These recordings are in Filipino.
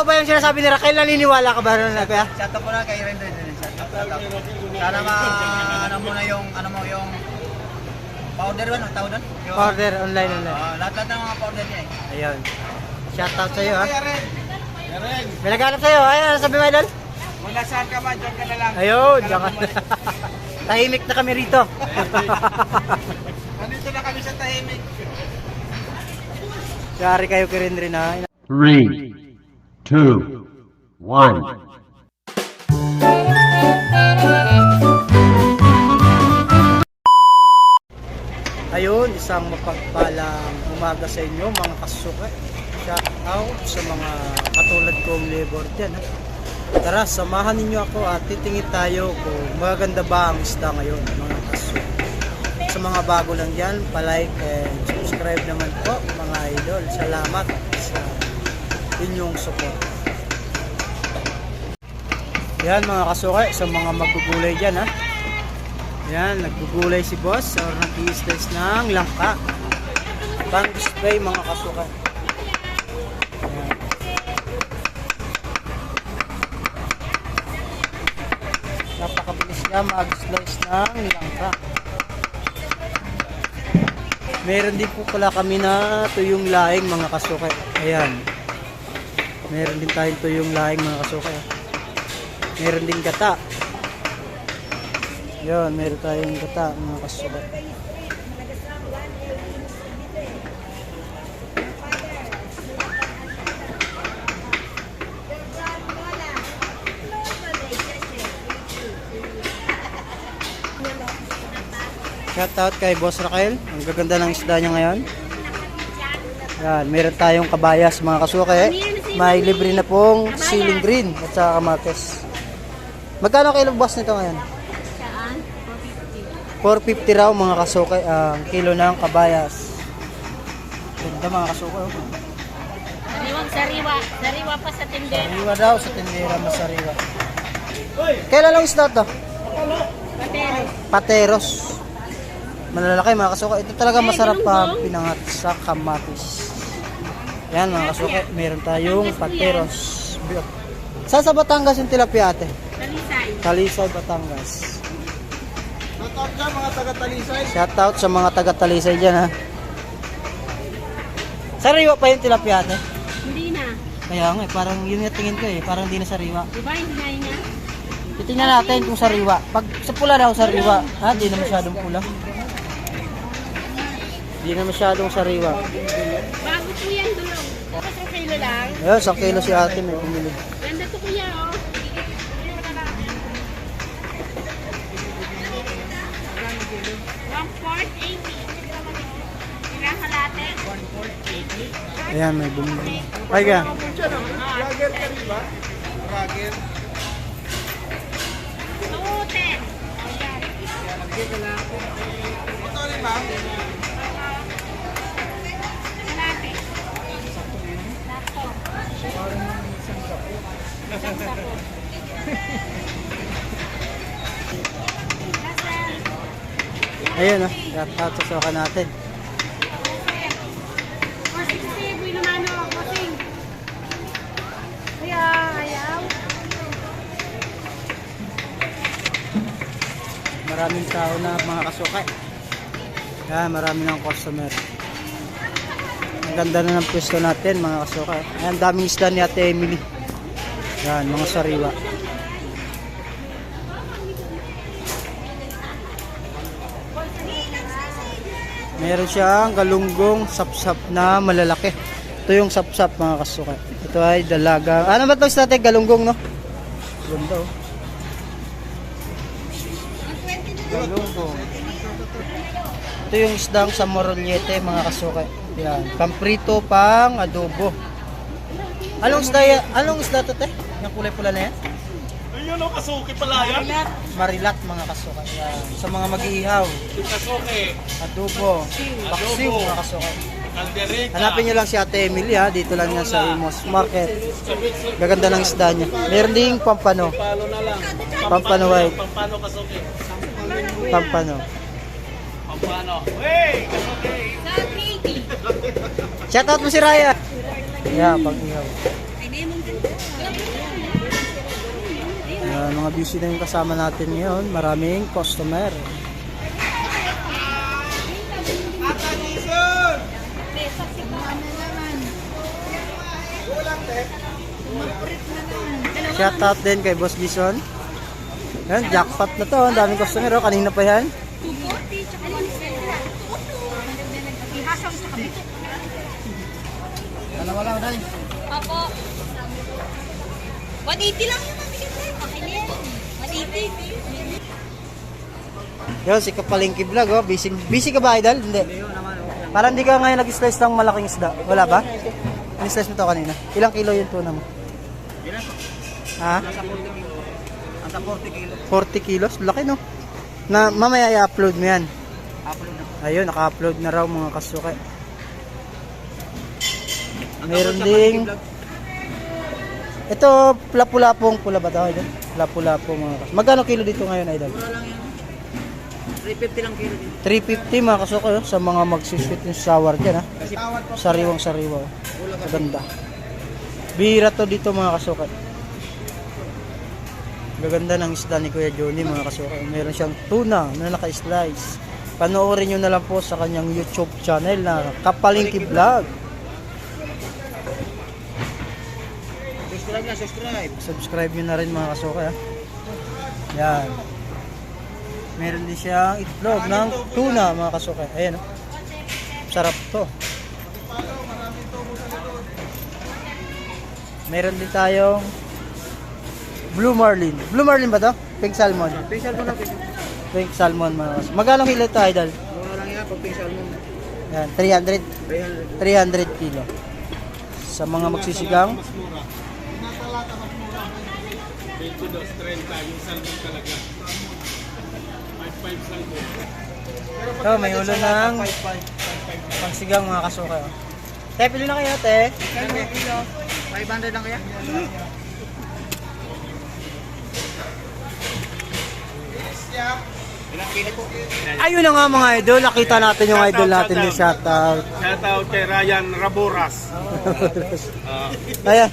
totoo ba yung sinasabi ni Raquel? Naniniwala ka ba na kuya? Shout out po na kay Render din. Out. Sana ma ano mo na yung ano mo yung powder ba no tawag doon? Order online online. Ah, lahat ng mga powder niya eh. Ayun. Shout out sa iyo ha. Kuya Ren. Kuya Ren. May naghanap sa iyo. Ay, ano sabi mo idol? Kung nasaan ka man, dyan ka na lang. Ayun, diyan ka. Tahimik na kami rito. Nandito na kami sa tahimik. Yari kayo kirin rin ha. Three, two, one. Ayun, isang mapagpalang umaga sa inyo mga kasuka. Shout out sa mga katulad kong labor dyan. Tara, samahan ninyo ako at titingin tayo kung magaganda ba ang isda ngayon mga kasuka. Sa mga bago lang dyan, palike and subscribe naman po mga idol. Salamat sa inyong support. Yan mga kasuka, sa mga magugulay dyan ha. Yan, naggugulay si boss or nag-i-slice ng langka. Pang display mga kasuka. Yan. Napakabilis niya mag-slice ng langka. Meron din po pala kami na tuyong laing mga kasuka. Ayan. Meron din tayong tuyong laing mga kasuka. Meron din gata. Yun, meron tayong gata mga kasulat. Shout out kay Boss Raquel. Ang gaganda ng isda niya ngayon. Yan, meron tayong kabayas mga kasuke. May libre na pong ceiling green at saka kamates. Magkano kilo boss nito ngayon? Saan? 450 raw mga kasuke ang kilo ng kabayas. Ganda mga kasuke. Oh. Sariwang sariwa. Sariwa pa sa tindera. Sariwa daw sa tindera masariwa. Kailan lang isda to? Patero. Pateros. Malalaki mga kasuke. Ito talaga masarap pa pinangat sa kamatis. Yan mga kasuke. Meron tayong pateros. Saan sa Batangas yung tilapia ate? Talisay. Talisay, Batangas. Shout out dyan mga taga-talisay. Shoutout sa mga taga-talisay dyan ha. Sariwa pa yung tilapia ate. Hindi na. Kaya nga eh, parang yun yung tingin ko eh, parang hindi na sariwa. Diba hindi na yun nga? Titingnan natin kung sariwa. Pag sa pula daw sariwa, ha, di na masyadong pula. Di na masyadong sariwa. Bago po yan dulong. Isang kilo lang. Ayun, sa kilo si ate may bumili. Ganda to kuya oh. Ayan, may bumili. Ay ka. Vlogger ka rin ba? Vlogger. Two, ten. Ito rin ma'am. Isang sako. Ayun ah, shoutout sa soka natin. Or 60, buwi naman o, bossing. Kuya, ayaw. Maraming tao na mga kasuka. Yan, marami ng customer. Ganda na ng pwesto natin mga kasuka. Ayan, daming isda ni Ate Emily. Yan, mga sariwa. Meron siyang galunggong sapsap na malalaki. Ito yung sapsap mga kasuka. Ito ay dalaga. Ano ba ito sa atin? Galunggong, no? Ganda, oh. Galunggong. Ito yung isdang sa Morollete, mga kasuka. Yan. Pamprito, pang adobo. Anong isda, ya- anong isda to, te? Yung kulay pula na yan? Ayun o, kasuki pala yan. Marilat, mga kasuka. Yan. Sa mga mag-iihaw. Kasuki. Adobo. Paksiw, mga kasuka. Hanapin nyo lang si Ate Emily ha, dito lang yan sa Imos Market. Gaganda ng isda niya. Meron ding pampano. Palo na lang. Pampano white. Pampano kasuki. Pampano. Pampano. Hey, kasuki. Shoutout mo si Raya. Yeah, pag ihaw. Ayan, mga busy na yung kasama natin ngayon. Maraming customer. Shout out din kay Boss Gison. Yan, jackpot na to. Ang daming customer. Oh. Kanina pa yan. Dalawa lang dahil. Opo. 180 lang yung mabigyan tayo. Okay na yan. 180. Yun, si Kapalingki Vlog. Oh. Busy, busy ka ba, Idol? Hindi. Parang hindi ka ngayon nag-slice ng malaking isda. Wala ba? Ni-slice mo to kanina. Ilang kilo yung tuna mo? Na. Ha? Nasa 40 kilo. Nasa 40 kilo. 40 kilos? Laki no? Na mamaya i-upload mo yan. Upload. Ayun, naka-upload na raw mga kasuke. Meron ding ito pula-pula-pong pula ba tawag idol? Pula-pula-pong mga kasuke. Magkano kilo dito ngayon idol? Mura lang yan. 350 lang kilo din. 350 mga kasuke oh, sa mga magsisweet yung sour dyan ha. Kasi tawad po. Sariwang sariwa. oh. Maganda. Bira to dito mga kasuke. Gaganda ng isda ni Kuya Johnny mga kasuke. Meron siyang tuna na naka-slice. Panoorin nyo na lang po sa kanyang YouTube channel na Kapalingki Vlog. Subscribe na, subscribe. Subscribe nyo na rin mga kasuke ha. Yan. Meron din siyang itlog ng tuna mga kasuke. Ayan oh. Sarap to. Meron din tayong Blue Marlin. Blue Marlin ba to? Pink Salmon. Pinsal mo na, pinsal. Pink Salmon mga kasuke. Magkano kilo ito idol? Mura lang yan pag pinsal mo. Yan, 300. Kaya 300 kilo. Sa mga magsisigang. Ito, may ulo ng pangsigang mga kasuka. Te, pili na kayo, te. kilo. 500 lang kaya? Kilo po? Ayun na nga mga idol, nakita natin yung idol natin yung shoutout. Shout out kay Ryan Raboras. Ayan.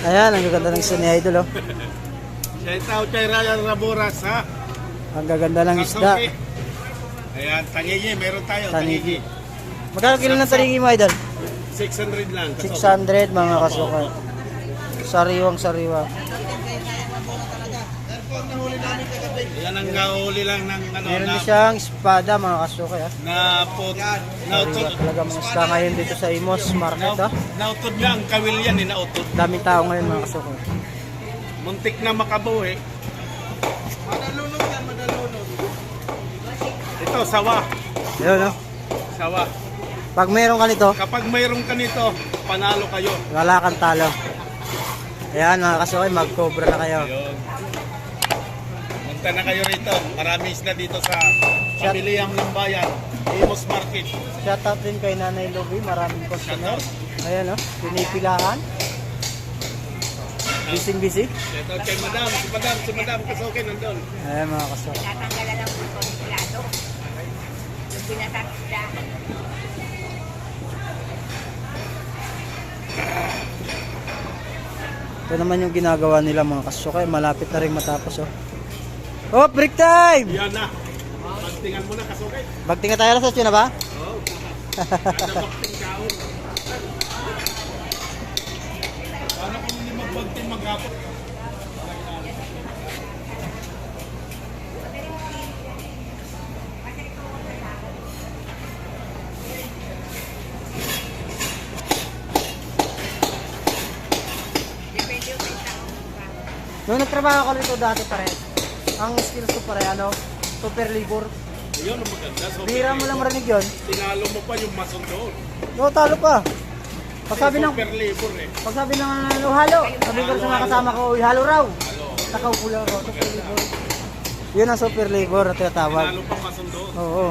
Ayan, ang gaganda ng isa ni idol, oh. Shout out kay Ryan Raboras ha. Ang gaganda ng isda. Ayan, tangigi, meron tayo. Tangigi. Magkano kilo ng tanigi mo, idol? 600 lang. Kasuki. 600 mga kasuka. Sariwang sariwa. Yan ang gahuli lang ng ano, Meron na, din siyang espada mga kasuka. Ha? na pot, nautod, talaga mga isda ngayon dito sa Imos Market. Ha? nautod niya ang kawil yan, eh, nautod. Daming tao ngayon mga kasuka. Muntik na makabuhi. Ito, sawa. Yun, no? Sawa. Pag meron ka nito, Kapag mayroon ka nito, panalo kayo. wala kang talo. Ayan mga kasuka, mag-cobra na kayo. Ayun. Punta na kayo rito. Marami isda dito sa pamilihang ng bayan. Imos Market. Shoutout din kay Nanay Lobby, maraming customer. Ayan, no? Pinipilahan. Busy busy. Shout out kay Madam. Si Madam, si Madam Kasuke nandun. Ayan mga kasuka. Tatanggalan lang po ito ng plato. Yung pinasakda. Ito naman yung ginagawa nila mga kasuka. Malapit na rin matapos. Oh, oh break time! Yan na. Pagtingan mo na Kasuke. Bagtinga tayo alas 8 na ba? Nabakting kaon. Paano kung hindi magbagting maghapon? Nung nagtrabaho ko rito dati pare, ang skills ko pare, ano, super labor. Yun ang maganda. So, Bira mo lang marinig yun. tinalo mo pa yung mason doon. No, talo pa. Pag sabi ng, Super labor eh. pag sabi ng ano, halo, sabi ko sa mga kasama ko, uy, halo raw. Nakaupo lang ako, super labor. Yun ang super labor na tinatawag. Tinalo pa mason doon. Oo.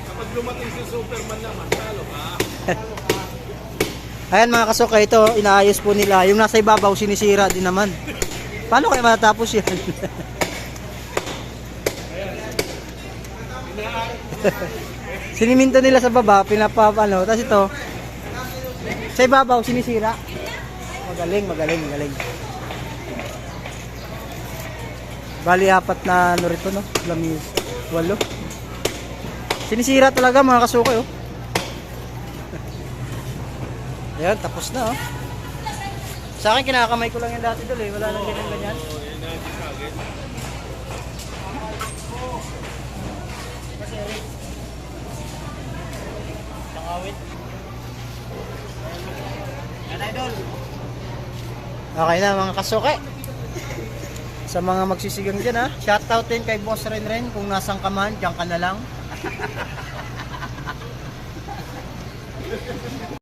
Kapag lumating si Superman naman, talo ka. Ayan mga kasuka, ito, inaayos po nila. Yung nasa ibabaw, sinisira din naman. Paano kaya matatapos yan? Siniminto nila sa baba, pinapa, ano, tapos ito, Sa ibabaw, sinisira. Magaling, magaling, magaling. Bali, apat na ano rito, no? Lamis. Walo. Sinisira talaga mga kasuke, oh. Ayan, tapos na, oh. Sa akin, kinakamay ko lang yung dati dul, eh. Wala nang ganyan ganyan. Yan idol. Okay na mga kasuke. Sa mga magsisigang dyan ha, shoutout din kay Boss Renren kung nasang ka man, dyan ka na lang.